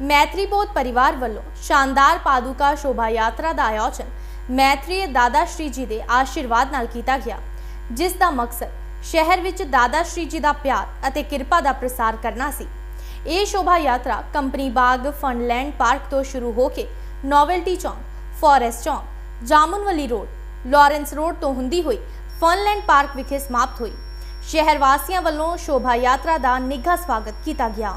ਮੈਤਰੀ ਬੋਧ ਪਰਿਵਾਰ ਵੱਲੋਂ ਸ਼ਾਨਦਾਰ ਪਾਦੂਕਾ ਸ਼ੋਭਾ ਯਾਤਰਾ ਦਾ ਆਯੋਜਨ ਮੈਤਰੀ ਦਾਦਾ ਸ਼੍ਰੀ ਜੀ ਦੇ ਆਸ਼ੀਰਵਾਦ ਨਾਲ ਕੀਤਾ ਗਿਆ ਜਿਸ ਦਾ ਮਕਸਦ ਸ਼ਹਿਰ ਵਿੱਚ ਦਾਦਾ ਸ਼੍ਰੀ ਜੀ ਦਾ ਪਿਆਰ ਅਤੇ ਕਿਰਪਾ ਦਾ ਪ੍ਰਸਾਰ ਕਰਨਾ ਸੀ ਇਹ ਸ਼ੋਭਾ ਯਾਤਰਾ ਕੰਪਨੀ ਬਾਗ ਫਨਲੈਂਡ ਪਾਰਕ ਤੋਂ ਸ਼ੁਰੂ ਹੋ ਕੇ ਨੋਵੈਲਟੀ ਚੌਂਕ ਫੋਰੈਸਟ ਚੌਂਕ ਜਾਮਨਵਲੀ ਰੋਡ ਲਾਰੈਂਸ ਰੋਡ ਤੋਂ ਹੁੰਦੀ ਹੋਈ ਫਨਲੈਂਡ ਪਾਰਕ ਵਿਖੇ ਸਮਾਪਤ ਹੋਈ ਸ਼ਹਿਰ ਵਾਸੀਆਂ ਵੱਲੋਂ ਸ਼ੋਭਾ ਯਾਤਰਾ ਦਾ ਨਿੱਘਾ ਸਵਾਗਤ ਕੀਤਾ ਗਿਆ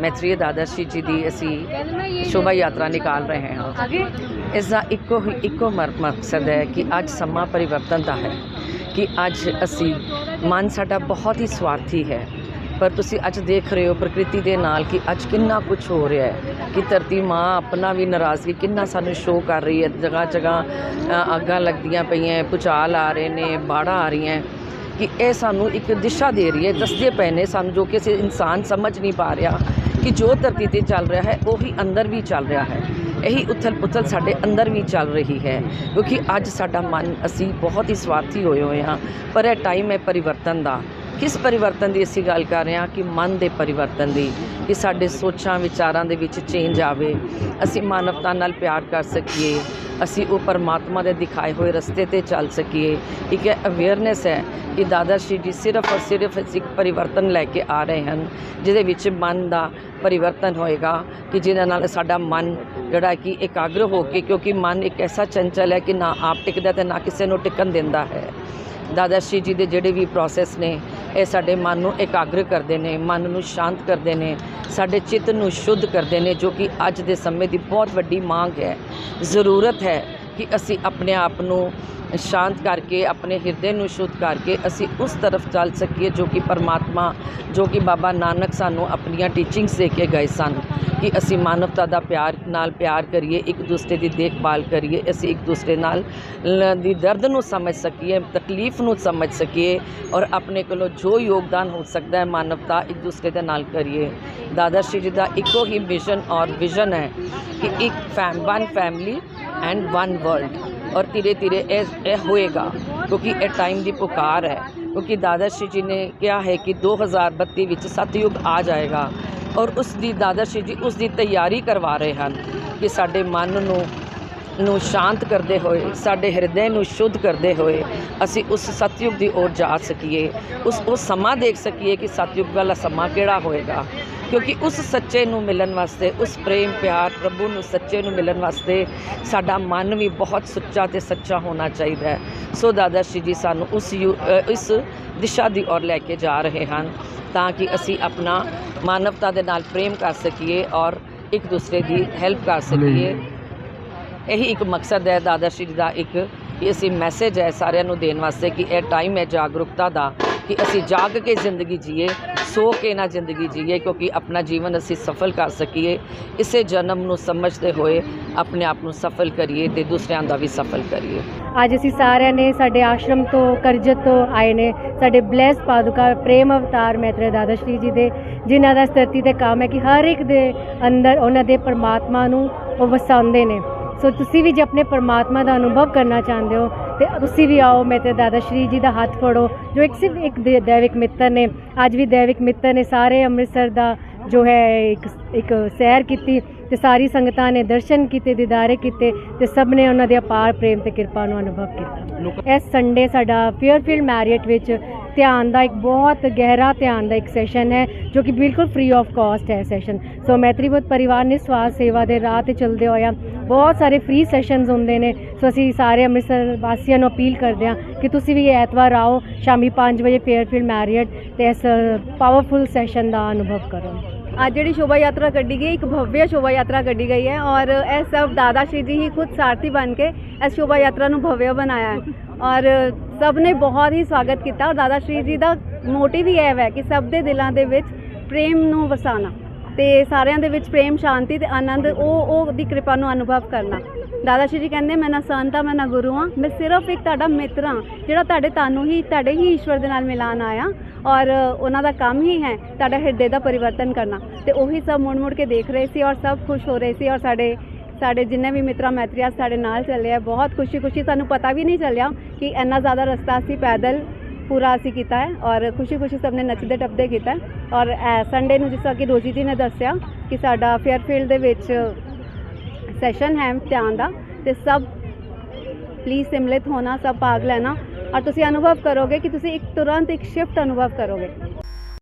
ਮੈਤਰੀ ਦਾਦਾਸ਼ੀ ਜੀ ਦੀ ਅਸੀਂ ਸ਼ੋਭਾ ਯਾਤਰਾ ਨਿਕਾਲ ਰਹੇ ਹਾਂ। ਇਸ ਦਾ ਇੱਕੋ ਹੀ ਇੱਕੋ ਮਰ- ਮਕਸਦ ਹੈ ਕਿ ਅੱਜ ਸਮਾਂ ਪਰਿਵਰਤਨ ਦਾ ਹੈ, ਕਿ ਅੱਜ ਅਸੀਂ ਮਨ ਸਾਡਾ ਬਹੁਤ ਹੀ ਸਵਾਰਥੀ ਹੈ। ਪਰ ਤੁਸੀਂ ਅੱਜ ਦੇਖ ਰਹੇ ਹੋ ਪ੍ਰਕਿਰਤੀ ਦੇ ਨਾਲ ਕਿ ਅੱਜ ਕਿੰਨਾ ਕੁਝ ਹੋ ਰਿਹਾ ਹੈ, ਕਿ ਧਰਤੀ ਮਾਂ ਆਪਣਾ ਵੀ ਨਾਰਾਜ਼ਗੀ ਕਿੰਨਾ ਸਾਨੂੰ ਸ਼ੋਅ ਕਰ ਰਹੀ ਹੈ। ਜਗ੍ਹਾ ਜਗ੍ਹਾ ਅੱਗਾਂ ਲੱਗਦੀਆਂ ਪਈਆਂ ਭੁਚਾਲ ਆ ਰਹੇ ਨੇ, ਬਾੜਾਂ ਆ ਰਹੀਆਂ ਕਿ ਇਹ ਸਾਨੂੰ ਇੱਕ ਦਿਸ਼ਾ ਦੇ ਰਹੀ ਹੈ, ਦੱਸਦੇ ਪਏ ਨੇ ਸਾਨੂੰ ਜੋ ਕਿ ਅਸੀਂ ਇਨਸਾਨ ਸਮਝ ਨਹੀਂ ਪਾ ਰਿਹਾ। ਕਿ ਜੋ ਧਰਤੀ ਤੇ ਚੱਲ ਰਿਹਾ ਹੈ, ਉਹੀ ਅੰਦਰ ਵੀ ਚੱਲ ਰਿਹਾ ਹੈ। ਇਹੀ ਉਥਲ ਪੁਥਲ ਸਾਡੇ ਅੰਦਰ ਵੀ ਚੱਲ ਰਹੀ ਹੈ। ਕਿਉਂਕਿ ਅੱਜ ਸਾਡਾ ਮਨ, ਅਸੀਂ ਬਹੁਤ ਹੀ ਸਵਾਰਥੀ ਹੋਏ ਹੋਏ ਹਾਂ। ਪਰ ਇਹ ਟਾਈਮ ਹੈ ਪਰਿਵਰਤਨ ਦਾ। ਕਿਸ ਪਰਿਵਰਤਨ ਦੀ ਅਸੀਂ ਗੱਲ ਕਰ ਰਹੇ ਹਾਂ? ਕਿ ਮਨ ਦੇ ਪਰਿਵਰਤਨ ਦੀ। ਕਿ ਸਾਡੇ ਸੋਚਾਂ, ਵਿਚਾਰਾਂ ਦੇ ਵਿੱਚ ਚੇਂਜ ਆਵੇ। ਅਸੀਂ ਮਾਨਵਤਾ ਨਾਲ ਪਿਆਰ ਕਰ ਸਕੀਏ। ਅਸੀਂ ਉਹ ਪਰਮਾਤਮਾ ਦੇ ਦਿਖਾਏ ਹੋਏ ਰਸਤੇ ਤੇ ਚੱਲ ਸਕੀਏ। ਇੱਕ ਅਵੇਅਰਨੈਸ ਹੈ ਕਿ ਦਾਦਾ ਸ਼੍ਰੀ ਜੀ ਸਿਰਫ ਔਰ ਸਿਰਫ ਇੱਕ ਪਰਿਵਰਤਨ ਲੈ ਕੇ ਆ ਰਹੇ ਹਨ, ਜਿਹਦੇ ਵਿੱਚ ਮਨ ਦਾ ਪਰਿਵਰਤਨ ਹੋਏਗਾ ਕਿ ਜਿਹਨਾਂ ਨਾਲ ਸਾਡਾ ਮਨ ਜਿਹੜਾ ਕਿ ਇਕਾਗਰ ਹੋ ਕੇ, ਕਿਉਂਕਿ ਮਨ ਇੱਕ ਐਸਾ ਚੰਚਲ ਹੈ ਕਿ ਨਾ ਆਪ ਟਿਕਦਾ ਤੇ ਨਾ ਕਿਸੇ ਨੂੰ ਟਿਕਣ ਦਿੰਦਾ ਹੈ। ਦਾਦਾ ਸ਼੍ਰੀ ਜੀ ਦੇ ਜਿਹੜੇ ਵੀ ਪ੍ਰੋਸੈਸ ਨੇ ਇਹ ਸਾਡੇ ਮਨ ਨੂੰ ਇਕਾਗਰ ਕਰਦੇ ਨੇ, ਮਨ ਨੂੰ ਸ਼ਾਂਤ ਕਰਦੇ ਨੇ, ਸਾਡੇ ਚਿੱਤ ਨੂੰ ਸ਼ੁੱਧ ਕਰਦੇ ਨੇ, ਜੋ ਕਿ ਅੱਜ ਦੇ ਸਮੇਂ ਦੀ ਬਹੁਤ ਵੱਡੀ ਮੰਗ ਹੈ, ਜ਼ਰੂਰਤ ਹੈ। ਕਿ ਅਸੀਂ ਆਪਣੇ ਆਪ ਨੂੰ ਸ਼ਾਂਤ ਕਰਕੇ, ਆਪਣੇ ਹਿਰਦੇ ਨੂੰ ਸ਼ੁੱਧ ਕਰਕੇ ਅਸੀਂ ਉਸ ਤਰਫ ਚੱਲ ਸਕੀਏ ਜੋ ਕਿ ਪਰਮਾਤਮਾ, ਜੋ ਕਿ ਬਾਬਾ ਨਾਨਕ ਸਾਨੂੰ ਆਪਣੀਆਂ ਟੀਚਿੰਗਸ ਦੇ ਕੇ ਗਏ ਸਨ ਕਿ ਅਸੀਂ ਮਾਨਵਤਾ ਦਾ ਪਿਆਰ ਨਾਲ ਪਿਆਰ ਕਰੀਏ, ਇੱਕ ਦੂਸਰੇ ਦੀ ਦੇਖਭਾਲ ਕਰੀਏ, ਅਸੀਂ ਇੱਕ ਦੂਸਰੇ ਨਾਲ ਦੀ ਦਰਦ ਨੂੰ ਸਮਝ ਸਕੀਏ, ਤਕਲੀਫ ਨੂੰ ਸਮਝ ਸਕੀਏ ਔਰ ਆਪਣੇ ਕੋਲੋਂ ਜੋ ਯੋਗਦਾਨ ਹੋ ਸਕਦਾ ਹੈ ਮਾਨਵਤਾ ਇੱਕ ਦੂਸਰੇ ਦੇ ਨਾਲ ਕਰੀਏ। ਦਾਦਾ ਸ਼੍ਰੀ ਜੀ ਦਾ ਇੱਕੋ ਹੀ ਮਿਸ਼ਨ ਔਰ ਵਿਜ਼ਨ ਹੈ ਕਿ ਇੱਕ fam one family and one world ਔਰ ਧੀਰੇ ਧੀਰੇ ਇਹ ਇਹ ਹੋਏਗਾ ਕਿਉਂਕਿ ਇਹ ਟਾਈਮ ਦੀ ਪੁਕਾਰ ਹੈ ਕਿਉਂਕਿ ਦਾਦਾ ਸ਼੍ਰੀ ਜੀ ਨੇ ਕਿਹਾ ਹੈ ਕਿ 2032 ਵਿੱਚ ਸਤਯੁਗ ਆ ਜਾਏਗਾ ਔਰ ਉਸ ਦੀ ਦਾਦਾ ਸ਼੍ਰੀ ਜੀ ਉਸ ਦੀ ਤਿਆਰੀ ਕਰਵਾ ਰਹੇ ਹਨ ਕਿ ਸਾਡੇ ਮਨ ਨੂੰ ਨੂੰ ਸ਼ਾਂਤ ਕਰਦੇ ਹੋਏ ਸਾਡੇ ਹਿਰਦੇ ਨੂੰ ਸ਼ੁੱਧ ਕਰਦੇ ਹੋਏ ਅਸੀਂ ਉਸ ਸਤਯੁਗ ਦੀ ओर ਜਾ ਸਕੀਏ ਉਸ ਉਹ ਸਮਾਂ ਦੇਖ ਸਕੀਏ ਕਿ ਸਤਯੁਗ ਵਾਲਾ ਸਮਾਂ ਕਿਹੜਾ ਹੋਏਗਾ ਕਿਉਂਕਿ ਉਸ ਸੱਚੇ ਨੂੰ ਮਿਲਣ ਵਾਸਤੇ, ਉਸ ਪ੍ਰੇਮ, ਪਿਆਰ ਪ੍ਰਭੂ ਨੂੰ ਸੱਚੇ ਨੂੰ ਮਿਲਣ ਵਾਸਤੇ ਸਾਡਾ ਮਨ ਵੀ ਬਹੁਤ ਸੁੱਚਾ ਤੇ ਸੱਚਾ ਹੋਣਾ ਚਾਹੀਦਾ ਹੈ। ਸੋ ਦਾਦਾ ਸ਼੍ਰੀ ਜੀ ਸਾਨੂੰ ਉਸ ਯੂ- ਇਸ ਦਿਸ਼ਾ ਦੀ ਔਰ ਲੈ ਕੇ ਜਾ ਰਹੇ ਹਨ ਤਾਂ ਕਿ ਅਸੀਂ ਆਪਣਾ ਮਾਨਵਤਾ ਦੇ ਨਾਲ ਪ੍ਰੇਮ ਕਰ ਸਕੀਏ ਔਰ ਇੱਕ ਦੂਸਰੇ ਦੀ ਹੈਲਪ ਕਰ ਸਕੀਏ। ਇਹੀ ਇੱਕ ਮਕਸਦ ਹੈ ਦਾਦਾ ਸ਼੍ਰੀ ਦਾ ਇੱਕ, ਕਿ ਅਸੀਂ ਮੈਸੇਜ ਹੈ ਸਾਰਿਆਂ ਨੂੰ ਦੇਣ ਵਾਸਤੇ ਕਿ ਇਹ ਟਾਈਮ ਹੈ ਜਾਗਰੂਕਤਾ ਦਾ। ਕਿ ਅਸੀਂ ਜਾਗ ਕੇ ਜ਼ਿੰਦਗੀ ਜੀਏ, ਸੋ ਕੇ ਨਾ ਜ਼ਿੰਦਗੀ ਜੀਏ, ਕਿਉਂਕਿ ਆਪਣਾ ਜੀਵਨ ਅਸੀਂ ਸਫਲ ਕਰ ਸਕੀਏ, ਇਸੇ ਜਨਮ ਨੂੰ ਸਮਝਦੇ ਹੋਏ ਆਪਣੇ ਆਪ ਨੂੰ ਸਫਲ ਕਰੀਏ ਤੇ ਦੂਸਰਿਆਂ ਦਾ ਵੀ ਸਫਲ ਕਰੀਏ। ਅੱਜ ਅਸੀਂ ਸਾਰਿਆਂ ਨੇ ਸਾਡੇ ਆਸ਼ਰਮ ਤੋਂ ਕਰਜਤ ਤੋਂ ਆਏ ਨੇ, ਸਾਡੇ ਬਲੈਸ ਪਾਦੁਕਾ ਪ੍ਰੇਮ ਅਵਤਾਰ ਮੈਤਰੇ ਦਾਦਾ ਸ਼੍ਰੀ ਜੀ ਦੇ, ਜਿਨ੍ਹਾਂ ਦਾ ਇਸ ਧਰਤੀ ਤੇ ਕੰਮ ਹੈ ਕਿ ਹਰ ਇੱਕ ਦੇ ਅੰਦਰ ਉਹਨਾਂ ਦੇ ਪਰਮਾਤਮਾ ਨੂੰ ਉਹ ਵਸਾਉਂਦੇ ਨੇ। ਸੋ ਤੁਸੀਂ ਵੀ ਜੇ ਆਪਣੇ ਪਰਮਾਤਮਾ ਦਾ ਅਨੁਭਵ ਕਰਨਾ ਚਾਹੁੰਦੇ ਹੋ ਤੇ ਤੁਸੀਂ ਵੀ ਆਓ ਮੈਤਰੇ ਦਾਦਾ ਸ਼੍ਰੀ ਜੀ ਦਾ ਹੱਥ ਫੜੋ ਜੋ ਇੱਕ ਸਿਰਫ ਇੱਕ ਦੈਵਿਕ ਮਿੱਤਰ ਨੇ ਅੱਜ ਵੀ ਦੈਵਿਕ ਮਿੱਤਰ ਨੇ ਸਾਰੇ ਅੰਮ੍ਰਿਤਸਰ ਦਾ ਜੋ ਹੈ ਇੱਕ ਇੱਕ ਸੈਰ ਕੀਤੀ ਤੇ ਸਾਰੀ ਸੰਗਤਾਂ ਨੇ ਦਰਸ਼ਨ ਕੀਤੇ ਦੀਦਾਰੇ ਕੀਤੇ ਤੇ ਸਭ ਨੇ ਉਹਨਾਂ ਦੇ ਅਪਾਰ ਪ੍ਰੇਮ ਤੇ ਕਿਰਪਾ ਨੂੰ ਅਨੁਭਵ ਕੀਤਾ। ਇਸ ਸੰਡੇ ਸਾਡਾ ਫੇਅਰਫੀਲਡ ਮੈਰੀਅਟ ਵਿੱਚ ਧਿਆਨ ਦਾ ਇੱਕ ਬਹੁਤ ਗਹਿਰਾ ਧਿਆਨ ਦਾ ਇੱਕ ਸੈਸ਼ਨ ਹੈ ਜੋ ਕਿ ਬਿਲਕੁਲ ਫ੍ਰੀ ਆਫ ਕਾਸਟ ਹੈ ਸੈਸ਼ਨ ਸੋ ਮੈਤਰੀਬੋਧ ਪਰਿਵਾਰ ਨੇ ਸਵਾਸ ਸੇਵਾ ਦੇ ਰਾਹ ਤੇ ਚੱਲਦੇ ਹੋਇਆ ਬਹੁਤ ਸਾਰੇ ਫ੍ਰੀ ਸੈਸ਼ਨਸ ਹੁੰਦੇ ਨੇ। ਸੋ ਅਸੀਂ ਸਾਰੇ ਅੰਮ੍ਰਿਤਸਰ ਵਾਸੀਆਂ ਨੂੰ ਅਪੀਲ ਕਰਦੇ ਹਾਂ ਕਿ ਤੁਸੀਂ ਵੀ ਐਤਵਾਰ ਆਓ, ਸ਼ਾਮੀ 5 ਵਜੇ ਫੇਅਰਫੀਲਡ ਮੈਰੀਅਟ ਤੇ ਇਸ ਪਾਵਰਫੁਲ ਸੈਸ਼ਨ ਦਾ ਅਨੁਭਵ ਕਰੋ। ਅੱਜ ਜਿਹੜੀ ਸ਼ੋਭਾ ਯਾਤਰਾ ਕੱਢੀ ਗਈ, ਇੱਕ ਭਵਯ ਸ਼ੋਭਾ ਯਾਤਰਾ ਕੱਢੀ ਗਈ ਹੈ ਔਰ ਇਹ ਸਭ ਦਾਦਾ ਸ਼੍ਰੀ ਜੀ ਹੀ ਖੁਦ ਸਾਰਥੀ ਬਣ ਕੇ ਇਸ ਸ਼ੋਭਾ ਯਾਤਰਾ ਨੂੰ ਭਵਯ ਬਣਾਇਆ ਹੈ। ਔਰ ਸਭ ਨੇ ਬਹੁਤ ਹੀ ਸਵਾਗਤ ਕੀਤਾ ਔਰ ਦਾਦਾ ਸ਼੍ਰੀ ਜੀ ਦਾ ਮੋਟਿਵ ਹੀ ਇਹ ਹੈ ਕਿ ਸਭ ਦੇ ਦਿਲਾਂ ਦੇ ਵਿੱਚ ਪ੍ਰੇਮ ਨੂੰ ਵਸਾਉਣਾ। ਤੇ ਸਾਰਿਆਂ ਦੇ ਵਿੱਚ ਪ੍ਰੇਮ, ਸ਼ਾਂਤੀ ਤੇ ਆਨੰਦ, ਉਹ ਉਹ ਦੀ ਕਿਰਪਾ ਨੂੰ ਅਨੁਭਵ ਕਰਨਾ। ਦਾਦਾ ਸ਼੍ਰੀ ਜੀ ਕਹਿੰਦੇ, ਮੈਂ ਨਾ ਸੰਤ ਹਾਂ ਮੈਂ ਨਾ ਗੁਰੂ ਹਾਂ, ਮੈਂ ਸਿਰਫ ਇੱਕ ਤੁਹਾਡਾ ਮਿੱਤਰ ਹਾਂ, ਜਿਹੜਾ ਤੁਹਾਡੇ ਤੁਹਾਨੂੰ ਹੀ, ਤੁਹਾਡੇ ਹੀ ਈਸ਼ਵਰ ਦੇ ਨਾਲ ਮਿਲਾਨ ਆਇਆ ਔਰ ਉਹਨਾਂ ਦਾ ਕੰਮ ਹੀ ਹੈ ਤੁਹਾਡਾ ਹਿਰਦੇ ਦਾ ਪਰਿਵਰਤਨ ਕਰਨਾ। ਤੇ ਉਹੀ ਸਭ ਮੁੜ ਮੁੜ ਕੇ ਦੇਖ ਰਹੇ ਸੀ ਔਰ ਸਭ ਖੁਸ਼ ਹੋ ਰਹੇ ਸੀ ਔਰ ਸਾਡੇ ਸਾਡੇ ਜਿੰਨੇ ਵੀ ਮਿੱਤਰਾ ਮੈਤਰੀਆ ਸਾਡੇ ਨਾਲ ਚੱਲੇ ਆ। ਬਹੁਤ ਖੁਸ਼ੀ ਖੁਸ਼ੀ ਸਾਨੂੰ ਪਤਾ ਵੀ ਨਹੀਂ ਚੱਲਿਆ ਕਿ ਇੰਨਾ ਜ਼ਿਆਦਾ ਰਸਤਾ ਸੀ ਪੈਦਲ ਪੂਰਾ ਅਸੀਂ ਕੀਤਾ ਹੈ ਔਰ ਖੁਸ਼ੀ ਖੁਸ਼ੀ ਸਭ ਨੇ ਨੱਚਦੇ ਟੱਪਦੇ ਕੀਤਾ ਔਰ ਸੰਡੇ ਨੂੰ ਜਿਸ ਤਰ੍ਹਾਂ ਕਿ ਰੋਜੀ ਜੀ ਨੇ ਦੱਸਿਆ ਕਿ ਸਾਡਾ ਫੇਅਰਫੀਲਡ ਦੇ ਵਿੱਚ ਸੈਸ਼ਨ ਹੈ ਧਿਆਨ ਦਾ, ਤੇ ਸਭ ਪਲੀਜ਼ ਸਿਮਲਿਤ ਹੋਣਾ, ਸਭ ਭਾਗ ਲੈਣਾ। ਔਰ ਤੁਸੀਂ ਅਨੁਭਵ ਕਰੋਗੇ ਕਿ ਤੁਸੀਂ ਇੱਕ ਤੁਰੰਤ ਇੱਕ ਸ਼ਿਫਟ ਅਨੁਭਵ ਕਰੋਗੇ।